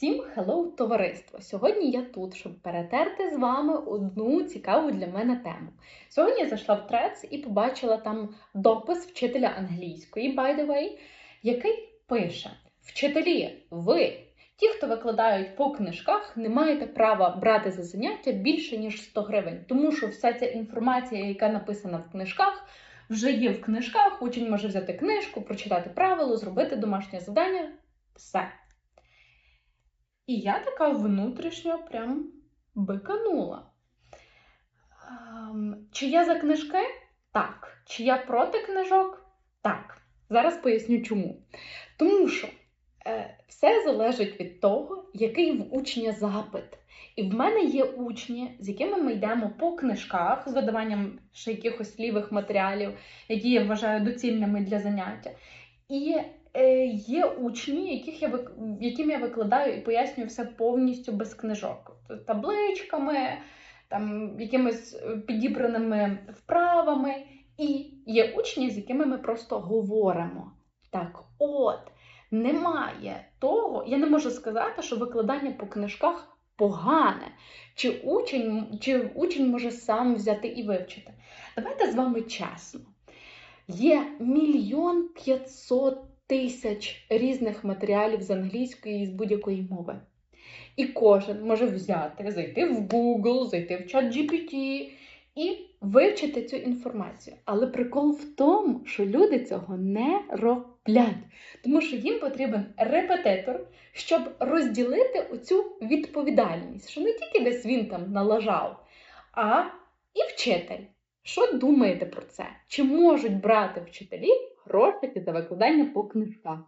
Всім hello, товариство! Сьогодні я тут, щоб перетерти з вами одну цікаву для мене тему. Сьогодні я зайшла в трец і побачила там допис вчителя англійської, by the way, який пише: Вчителі, ви, ті, хто викладають по книжках, не маєте права брати за заняття більше, ніж 100 гривень, тому що вся ця інформація, яка написана в книжках, вже є в книжках. Учень може взяти книжку, прочитати правило, зробити домашнє завдання. Все. І я така внутрішньо прям биканула. Ем, Чи я за книжки? Так. Чи я проти книжок? Так. Зараз поясню чому. Тому що е, все залежить від того, який в учня запит. І в мене є учні, з якими ми йдемо по книжках з видаванням ще якихось лівих матеріалів, які я вважаю доцільними для заняття. І е, є учні, яких я яким я викладаю і пояснюю все повністю без книжок, табличками, там якимись е, підібраними вправами. І є учні, з якими ми просто говоримо. Так, от, немає того, я не можу сказати, що викладання по книжках погане, чи учень, чи учень може сам взяти і вивчити. Давайте з вами чесно. Є мільйон п'ятсот тисяч різних матеріалів з англійської і з будь-якої мови. І кожен може взяти, зайти в Google, зайти в чат GPT і вивчити цю інформацію. Але прикол в тому, що люди цього не роблять. Тому що їм потрібен репетитор, щоб розділити оцю відповідальність, що не тільки десь він там налажав, а і вчитель. Що думаєте про це? Чи можуть брати вчителі гроші за викладання по книжках?